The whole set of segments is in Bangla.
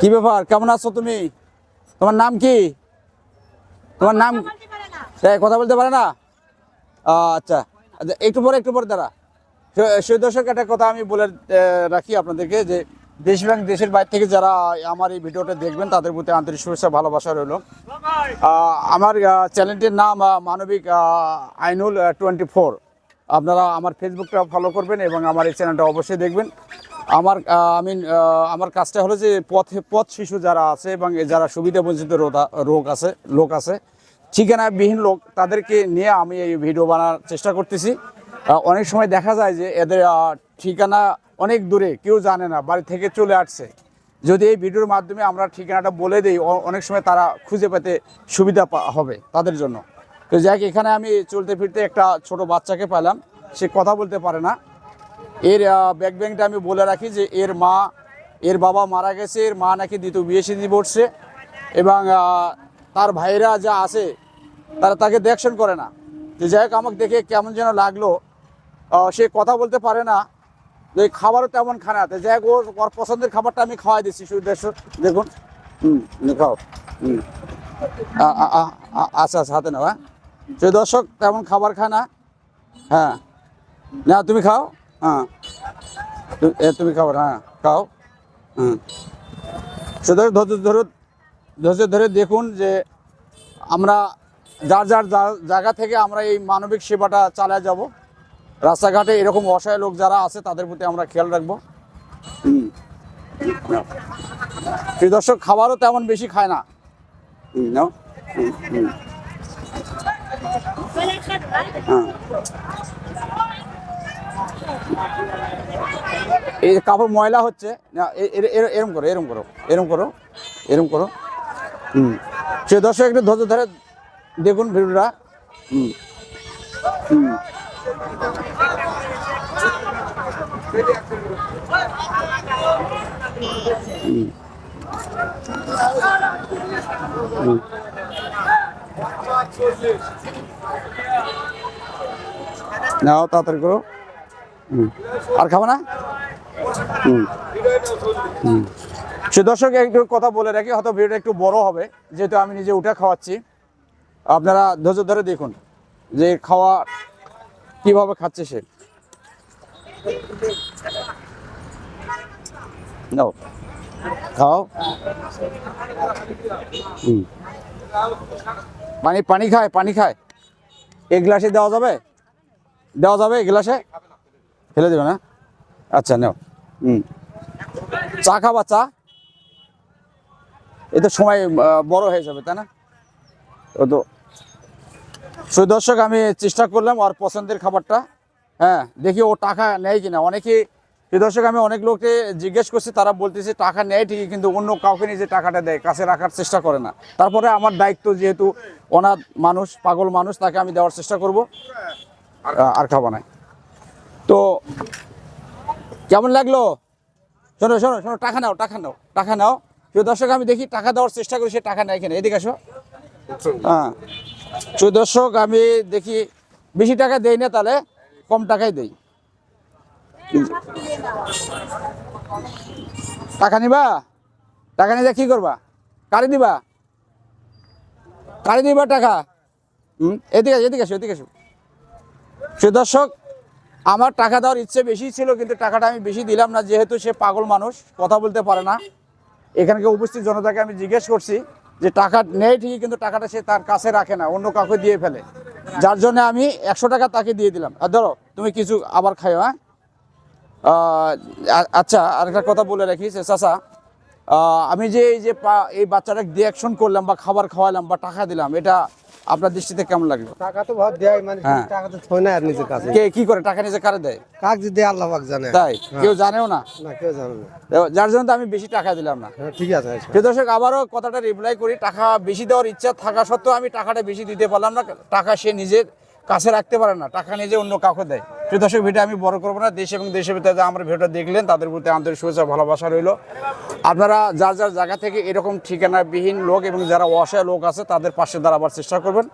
কি ব্যাপার? কেমন আছো তুমি? তোমার নাম কি? তোমার নাম এই, কথা বলতে পারে না? আচ্ছা। আচ্ছা একটু পরে একটু পরে দাঁড়া। সেই দর্শক একটা কথা আমি বলে রাখি আপনাদেরকে যে দেশ দেশের বাইরে থেকে যারা আমার এই ভিডিওটা দেখবেন তাদের প্রতি আন্তরিক শুভেচ্ছা ভালোবাসা রইল। আমার চ্যানেলটির নাম মানবিক আইনুল টোয়েন্টি ফোর। আপনারা আমার ফেসবুকটা ফলো করবেন এবং আমার এই চ্যানেলটা অবশ্যই দেখবেন। আমার আমি আমার কাজটা হলো যে পথে, পথ শিশু যারা আছে এবং যারা সুবিধা বঞ্চিত রোগ আছে, লোক আছে, ঠিকানাবিহীন লোক, তাদেরকে নিয়ে আমি এই ভিডিও বানার চেষ্টা করতেছি। অনেক সময় দেখা যায় যে এদের ঠিকানা অনেক দূরে, কেউ জানে না, বাড়ি থেকে চলে আসছে। যদি এই ভিডিওর মাধ্যমে আমরা ঠিকানাটা বলে দিই অনেক সময় তারা খুঁজে পেতে সুবিধা হবে তাদের জন্য। তো যাক, এখানে আমি চলতে ফিরতে একটা ছোট বাচ্চাকে পেলাম সে কথা বলতে পারে না। এর ব্যাক ব্যাংকটা আমি বলে রাখি যে এর মা, এর বাবা মারা গেছে, এর মা নাকি দ্বিতীয় বিয়ে সিদ্ধি পড়ছে এবং তার ভাইরা যা আছে, তারা তাকে দেখশন করে না। তো যাই হোক, আমাকে দেখে কেমন যেন লাগল। সে কথা বলতে পারে না। যে খাবারও তেমন খায় না। তো যাই হোক, ওর ওর পছন্দের খাবারটা আমি খাওয়াই দিচ্ছি। শুধু দেখুন। হুম খাও। হুম। আচ্ছা আচ্ছা হাতে নাও হ্যাঁ। সেই দর্শক তেমন খাবার খায় না। হ্যাঁ। না তুমি খাও। হ্যাঁ। তুমি খাবার হ্যাঁ খাও। হুম। শুধু ধৈর্য ধরে ধৈর্য ধরে দেখুন যে আমরা যার যার জায়গা থেকে আমরা এই মানবিক সেবাটা চালায় যাব। রাস্তাঘাটে এরকম অসহায় লোক যারা আছে তাদের প্রতি আমরা খেয়াল রাখব। সেই দর্শক খাবারও তেমন বেশি খায় না। হুম, এই কাপড় ময়লা হচ্ছে, না এরম করো এরম করো এরম করো এরম করো। হুম। সে দর্শক একটু ধৈর্য ধরে দেখুন ভিডিওটা। হুম। হুম। হুম। হুম। নাও, তাড়াতাড়ি করো। আর খাব না। সে দর্শক, একটু কথা বলে রাখি, হয়তো ভিডিওটা একটু বড় হবে, যেহেতু আমি নিজে উঠে খাওয়াচ্ছি। আপনারা ধৈর্য ধরে দেখুন যে খাওয়া কীভাবে খাচ্ছে সে। নাও। খাও। হুম। পানি পানি খায় পানি খায়। এক গ্লাসে দেওয়া যাবে? দেওয়া যাবে এক গ্লাসে? ফেলে দেবে না? আচ্ছা নেও। হুম। চা খাবা, চা? এ তো সময় বড় হয়ে যাবে, তাই না? ও তো সেই দর্শক, আমি চেষ্টা করলাম ওর পছন্দের খাবারটা। হ্যাঁ দেখি ও টাকা নেয় কিনা। অনেকে সেই দর্শক, আমি অনেক লোককে জিজ্ঞেস করছি, তারা বলতেছে টাকা নেয় ঠিকই, কিন্তু অন্য কাউকে নিজে টাকাটা দেয়, কাছে রাখার চেষ্টা করে না। তারপরে আমার দায়িত্ব যেহেতু অনাথ মানুষ, পাগল মানুষ, তাকে আমি দেওয়ার চেষ্টা করব। আর খাব না। তো, কেমন লাগল? শোনো শোনো শোনো, টাকা নাও টাকা নাও টাকা নাও। প্রিয় দর্শক, আমি দেখি টাকা দেওয়ার চেষ্টা করি, সে টাকা নেয় কিনা। এদিকে আসো। হ্যাঁ। প্রিয় দর্শক, আমি দেখি, বেশি টাকা দেই না তাহলে, কম টাকাই দেই। টাকা নিবা? টাকা নিয়ে কি করবা? কারে দিবা? কারে দিবা টাকা? হুম? এদিকে এদিকে আসো এদিকে আসো। সে দর্শক, আমার টাকা দেওয়ার ইচ্ছে বেশি ছিল, কিন্তু টাকাটা আমি বেশি দিলাম না, যেহেতু সে পাগল মানুষ, কথা বলতে পারে না। এখানকে উপস্থিত জনতাকে আমি জিজ্ঞেস করছি যে টাকা নেয় ঠিকই, কিন্তু টাকাটা সে তার কাছে রাখে না, অন্য কাউকে দিয়ে ফেলে। যার জন্য আমি একশো টাকা তাকে দিয়ে দিলাম। আর ধরো, তুমি কিছু আবার খাইও হ্যাঁ? আচ্ছা আরেকটা কথা বলে রাখি চাচা আমি যে এই যে এই বাচ্চাটাকে দিয়ে অ্যাকশন করলাম বা খাবার খাওয়ালাম বা টাকা দিলাম এটা আপনার দৃষ্টিতে কেমন লাগল? টাকা তো ভাব দেয় মানে হ্যাঁ। টাকা তো থয় না আর নিজের কাছে। কে কি করে টাকা নিজে কারে দেয়? কাক যদি আল্লাহ পাক জানে। তাই? কেউ জানেও না? না কেউ জানে না। যার জন্য তো আমি বেশি টাকা দিলাম না। হ্যাঁ ঠিক আছে আচ্ছা। প্রিয় দর্শক আবারও কথাটা রিপ্লাই করি টাকা বেশি দেওয়ার ইচ্ছা থাকা সত্ত্বেও আমি টাকাটা বেশি দিতে পারলাম না টাকা সে নিজের কাছে রাখতে পারে না টাকা নিজে অন্য কাউকে দেয়। প্রিয় দর্শক ভিডিও আমি বড় করব না। দেশ এবং দেশের ভিতরে আমার ভিডিওটা দেখলেন, তাদের প্রতি আন্তরিক শুভেচ্ছা ভালোবাসা রইল। আপনারা যার যার জায়গা থেকে এরকম ঠিকানাবিহীন লোক এবং যারা অসহায় লোক আছে, তাদের পাশে দাঁড়াবার চেষ্টা করবেন।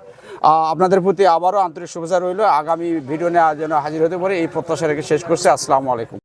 আপনাদের প্রতি আবারও আন্তরিক শুভেচ্ছা রইল। আগামী ভিডিও নেওয়া যেন হাজির হতে পারে, এই প্রত্যাশা রেখে শেষ করছে। আসসালামু আলাইকুম।